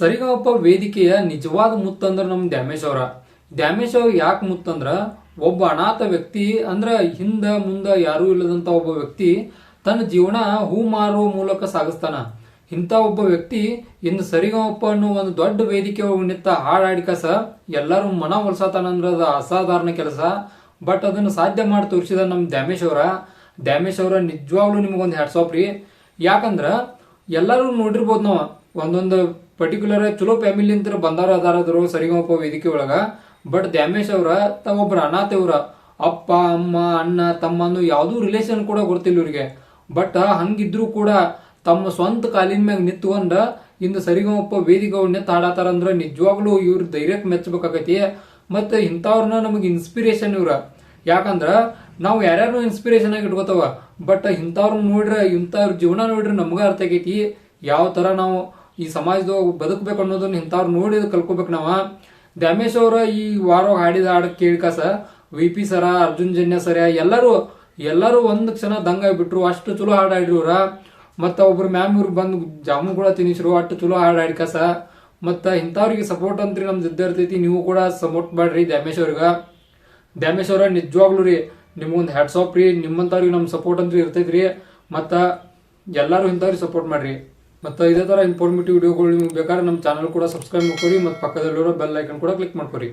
ಸರಿಗಮಪ ವೇದಿಕೆಯ ನಿಜವಾದ ಮುತ್ತಂದ್ರ ನಮ್ ಡ್ಯಾಮೇಶ್ ಅವರ. ಡ್ಯಾಮೇಶ್ ಅವ್ರ ಯಾಕೆ ಮುತ್ತಂದ್ರ, ಒಬ್ಬ ಅನಾಥ ವ್ಯಕ್ತಿ ಅಂದ್ರ ಹಿಂದ ಮುಂದ ಯಾರೂ ಇಲ್ಲದಂತ ಒಬ್ಬ ವ್ಯಕ್ತಿ ತನ್ನ ಜೀವನ ಹೂ ಮಾರುವ ಮೂಲಕ ಸಾಗಿಸ್ತಾನ. ಇಂಥ ಒಬ್ಬ ವ್ಯಕ್ತಿ ಇನ್ನು ಸರಿಗಮಪ್ಪ ಅನ್ನೋ ಒಂದು ದೊಡ್ಡ ವೇದಿಕೆ ನಿಂತ ಹಾಡಾಡಿಕಸ ಎಲ್ಲರೂ ಮನ ಒಲ್ಸತಾನಂದ್ರ ಅದು ಅಸಾಧಾರಣ ಕೆಲಸ. ಬಟ್ ಅದನ್ನು ಸಾಧ್ಯ ಮಾಡಿ ತೋರಿಸಿದ ನಮ್ಮ ದ್ಯಾಮೇಶ್ ಅವರ. ದ್ಯಾಮೇಶ್ ಅವರ ನಿಜವಾಗ್ಲೂ ನಿಮಗೊಂದು ಹ್ಯಾಟ್ಸಾಪ್ ರೀ. ಯಾಕಂದ್ರ ಎಲ್ಲರೂ ನೋಡಿರ್ಬೋದು ನಾವು. ಒಂದೊಂದು ಪರ್ಟಿಕ್ಯುಲರ್ ಚಲೋ ಫ್ಯಾಮಿಲಿ ಅಂತ ಬಂದಾರ ಅದಾರದ್ರು ಸರಿಗಮಪ ವೇದಿಕೆ ಒಳಗ. ಬಟ್ ದ್ಯಾಮೇಶ್ ಅವ್ರ ಅನಾಥ ಇವ್ರ. ಅಪ್ಪ, ಅಮ್ಮ, ಅಣ್ಣ, ತಮ್ಮ ಅನ್ನೋ ಯಾವುದೂ ರಿಲೇಷನ್ ಕೂಡ ಗೊತ್ತಿಲ್ಲ ಇವ್ರಿಗೆ. ಬಟ್ ಹಂಗಿದ್ರು ಕೂಡ ತಮ್ಮ ಸ್ವಂತ ಕಾಲಿನ ಮ್ಯಾಗ ನಿಂತ್ಕೊಂಡ ಇಂದು ಸರಿಗಮಪ್ಪ ವೇದಿಕೆ ಹಾಡತಾರ ಅಂದ್ರ ನಿಜವಾಗ್ಲೂ ಇವ್ರ ಧೈರ್ಯಕ್ಕೆ ಮೆಚ್ಚಬೇಕಾಗತಿ ಮತ್ತೆ ಇಂಥವ್ರನ್ನ ನಮಗೆ ಇನ್ಸ್ಪಿರೇಷನ್ ಇವ್ರ. ಯಾಕಂದ್ರ ನಾವು ಯಾರ್ಯಾರು ಇನ್ಸ್ಪಿರೇಷನ್ ಆಗಿ ಇಟ್ಕೋತಾವ. ಬಟ್ ಇಂಥವ್ರನ್ನ ನೋಡ್ರೆ, ಇಂಥವ್ರ ಜೀವನ ನೋಡ್ರಿ ನಮ್ಗ ಅರ್ಥ ಆಗೈತಿ. ಯಾವ ತರ ನಾವು ಈ ಸಮಾಜದಾಗ ಬದುಕಬೇಕು ಅನ್ನೋದನ್ನ ಇಂಥವ್ರು ನೋಡಿ ಕಲ್ಕೋಬೇಕು ನಾವ. ದ್ಯಾಮೇಶ್ ಅವರ ಈ ವಾರ ಹಾಡಿದ ಹಾಡು ಕೇಳ್ಕಾಸ V P sir, Arjun Janya sir, ಎಲ್ಲರೂ ಎಲ್ಲರೂ ಒಂದ್ ಕ್ಷಣ ದಂಗ ಆಗಿಬಿಟ್ರು, ಅಷ್ಟು ಚಲೋ ಹಾಡು ಹಾಡಿರು ಇವ್ರ ಮತ್ತ ಒಬ್ರು ಮ್ಯಾಮ್ ಇವ್ರು ಬಂದು ಜಾಮೂನ್ ಕೂಡ ತಿನ್ನಿಸ್ರು ಅಷ್ಟು ಚಲೋ ಹಾಡು ಹಾಡ್ಕಸ ಮತ್ತ ಇಂಥವ್ರಿಗೆ ಸಪೋರ್ಟ್ ಅಂತ್ರಿ ನಮ್ದು ಇದ್ದ ಇರ್ತೈತಿ, ನೀವು ಕೂಡ ಸಪೋರ್ಟ್ ಮಾಡ್ರಿ ದ್ಯಾಮೇಶ್ ಅವ್ರಿಗ. ದ್ಯಾಮೇಶ್ ಅವ್ರ ನಿಜವಾಗ್ಲೂ ರೀ, ನಿಮ್ಗೊಂದು ಹ್ಯಾಟ್ಸ್ ಆಫ್ ರೀ, ನಿಮ್ಮಂಥವ್ರಿಗೆ ನಮ್ ಸಪೋರ್ಟ್ ಅಂತ ಇರ್ತೈತ್ರಿ. ಮತ್ತ ಎಲ್ಲರೂ ಇಂಥವ್ರಿಗೆ ಸಪೋರ್ಟ್ ಮಾಡ್ರಿ. ಮತ್ತೆ ಇದೇ ಥರ ಇನ್ಫಾರ್ಮೇಟಿವ್ ವಿಡಿಯೋಗಳು ನಿಮ್ಗೆ ಬೇಕಾದ್ರೆ ನಮ್ಮ ಚಾನಲ್ ಕೂಡ ಸಬ್ಸ್ಕ್ರೈಬ್ ಮಾಡ್ಕೊರಿ ಮತ್ತು ಪಕ್ಕದಲ್ಲಿರೋ ಬೆಲ್ ಐಕನ್ ಕೂಡ ಕ್ಲಿಕ್ ಮಾಡ್ಕೊರಿ